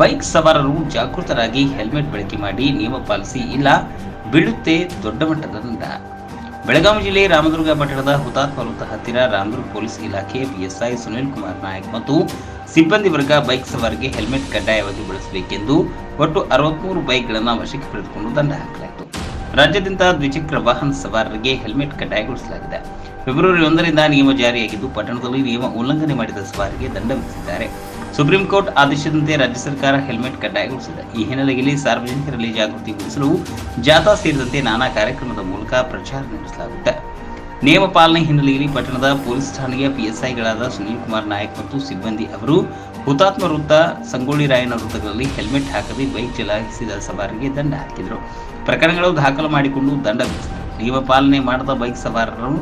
Bike ಸವಾರರು ಜಾಗೃತರಾಗಿ helmet ಬಳಕೆ ಮಾಡಿ ನಿಯಮ ಪಾಲಿಸಿ ಇಲ್ಲ, ಬೀಳುತ್ತೆ ದೊಡ್ಡ ಮಟ್ಟದ ದಂಡ ಬೆಳಗಾವಿ ಜಿಲ್ಲೆ ರಾಮದುರ್ಗ ಪಟ್ಟಣದ ಹುತಾತ್ಮ ವೃತ್ತ ಹತ್ತಿರ ರಾಮದುರ್ಗ ಪೊಲೀಸ್ ಇಲಾಖೆ ಪಿಎಸ್ಐ ಸುನಿಲ್ ಕುಮಾರ್ ನಾಯಕ್ ಮತ್ತು ಸಿಬ್ಬಂದಿ ವರ್ಗ ಬೈಕ್ ಸವಾರಿಗೆ ಹೆಲ್ಮೆಟ್ ಕಡ್ಡಾಯವಾಗಿ ಬಳಸಬೇಕೆಂದು ಒಟ್ಟು ಅರವತ್ಮೂರು ಬೈಕ್ಗಳನ್ನು ವಶಕ್ಕೆ ಪಡೆದುಕೊಂಡು ದಂಡ ಹಾಕಲಾಯಿತು ರಾಜ್ಯಾದ್ಯಂತ ದ್ವಿಚಕ್ರ ವಾಹನ ಸವಾರರಿಗೆ ಹೆಲ್ಮೆಟ್ ಕಡ್ಡಾಯಗೊಳಿಸಲಾಗಿದೆ. ಫೆಬ್ರವರಿ ಒಂದರಿಂದ ನಿಯಮ ಜಾರಿಯಾಗಿದ್ದು, ಪಟ್ಟಣದಲ್ಲಿ ನಿಯಮ ಉಲ್ಲಂಘನೆ ಮಾಡಿದ ಸವಾರಿಗೆ ದಂಡ ವಿಧಿಸಿದ್ದಾರೆ. ಸುಪ್ರೀಂ ಕೋರ್ಟ್ ಆದೇಶದಂತೆ ರಾಜ್ಯ ಸರ್ಕಾರ ಹೆಲ್ಮೆಟ್ ಕಡ್ಡಾಯಗೊಳಿಸಿದೆ. ಈ ಹಿನ್ನೆಲೆಯಲ್ಲಿ ಸಾರ್ವಜನಿಕರಲ್ಲಿ ಜಾಗೃತಿ ಮೂಡಿಸಲು ಜಾಥಾ ಸೇರಿದಂತೆ ನಾನಾ ಕಾರ್ಯಕ್ರಮದ ಮೂಲಕ ಪ್ರಚಾರ ನಡೆಸಲಾಗುತ್ತೆ. ನಿಯಮ ಪಾಲನೆ ಹಿನ್ನೆಲೆಯಲ್ಲಿ ಪಟ್ಟಣದ ಪೊಲೀಸ್ ಠಾಣೆಯ ಪಿಎಸ್ಐಗಳಾದ ಸುನೀಲ್ ಕುಮಾರ್ ನಾಯಕ್ ಮತ್ತು ಸಿಬ್ಬಂದಿ ಅವರು ಹುತಾತ್ಮ ವೃತ್ತ ಸಂಗೊಳ್ಳಿ ರಾಯನ ವೃತ್ತಗಳಲ್ಲಿ ಹೆಲ್ಮೆಟ್ ಹಾಕದೆ ಬೈಕ್ ಚಲಾಯಿಸಿದ ಸವಾರರಿಗೆ ದಂಡ ಹಾಕಿದರು. ಪ್ರಕರಣಗಳು ದಾಖಲು ಮಾಡಿಕೊಂಡು ದಂಡ ನಿಯಮ ಪಾಲನೆ ಮಾಡದ ಬೈಕ್ ಸವಾರರು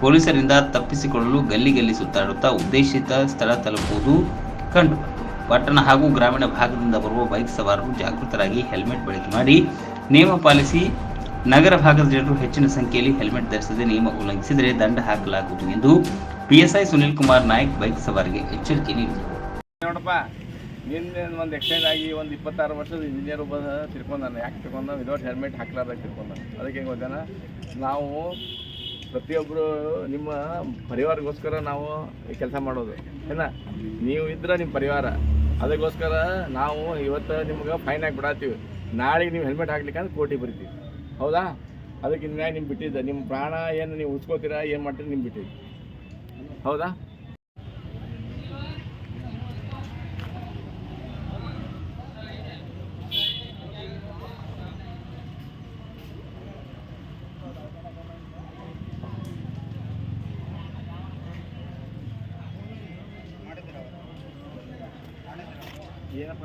ಪೊಲೀಸರಿಂದ ತಪ್ಪಿಸಿಕೊಳ್ಳಲು ಗಲ್ಲಿ ಗಲ್ಲಿ ಸುತ್ತಾಡುತ್ತಾ ಉದ್ದೇಶಿತ ಸ್ಥಳ ತಲುಪುವುದು ಕಂಡು ಪಟ್ಟಣ ಹಾಗೂ ಗ್ರಾಮೀಣ ಭಾಗದಿಂದ ಬರುವ ಬೈಕ್ ಸವಾರರು ಜಾಗೃತರಾಗಿ ಹೆಲ್ಮೆಟ್ ಬಳಕೆ ಮಾಡಿ ನಿಯಮ ಪಾಲಿಸಿ ನಗರ ಭಾಗದ ಜನರು ಹೆಚ್ಚಿನ ಸಂಖ್ಯೆಯಲ್ಲಿ ಹೆಲ್ಮೆಟ್ ಧರಿಸದೆ ನಿಯಮ ಉಲ್ಲಂಘಿಸಿದರೆ ದಂಡ ಹಾಕಲಾಗುವುದು ಎಂದು ಪಿಎಸ್ಐ ಸುನಿಲ್ ಕುಮಾರ್ ನಾಯಕ್ ಬೈಕ್ ಸವಾರಿಗೆ ಎಚ್ಚರಿಕೆ ನೀಡಿದರು. ನೋಡಪ್ಪ, ನಿನ್ನೆ ಒಂದು ಎಕ್ಸ್ಟೆಂಡ್ ಆಗಿ ಒಂದು ಇಪ್ಪತ್ತಾರು ವರ್ಷದ ಇಂಜಿನಿಯರ್ ಒಬ್ಬ ತಿರ್ಕೊಂಡಾನೆ ಯಾಕೆ ತಿರ್ಕೊಂಡ ವಿದೌಟ್ ಹೆಲ್ಮೆಟ್ ಹಾಕ್ಲಾರ್ದಾಗ ತಿರ್ಕೊಂಡ ಅದಕ್ಕೆ ಹೆಂಗೆ ಗೊತ್ತಾನ? ನಾವು ಪ್ರತಿಯೊಬ್ಬರು ನಿಮ್ಮ ಪರಿವಾರಗೋಸ್ಕರ ನಾವು ಕೆಲಸ ಮಾಡೋದು. ಏನ? ನೀವು ಇದ್ರೆ ನಿಮ್ಮ ಪರಿವಾರ. ಅದಕ್ಕೋಸ್ಕರ ನಾವು ಇವತ್ತು ನಿಮ್ಗೆ ಫೈನ್ ಹಾಕಿ ಬಿಡಾತೀವಿ ನಾಳೆಗೆ ನೀವು ಹೆಲ್ಮೆಟ್ ಹಾಕ್ಲಿಕ್ಕೆ ಅಂದ್ರೆ ಕೋಟಿ ಬರಿತೀವಿ. ಹೌದಾ? ಅದಕ್ಕೆ ನ್ಯಾಯ ನಿಮ್ಗೆ ಬಿಟ್ಟಿದ್ದೆ? ನಿಮ್ಮ ಪ್ರಾಣ ಏನು ನೀವು ಉಳಿಸ್ಕೋತೀರಾ ಏನು ಮಾಡ್ತೀರಿ? ನಿಮ್ಗೆ ಬಿಟ್ಟಿದ್ದು. ಹೌದಾ? ಏನಪ್ಪ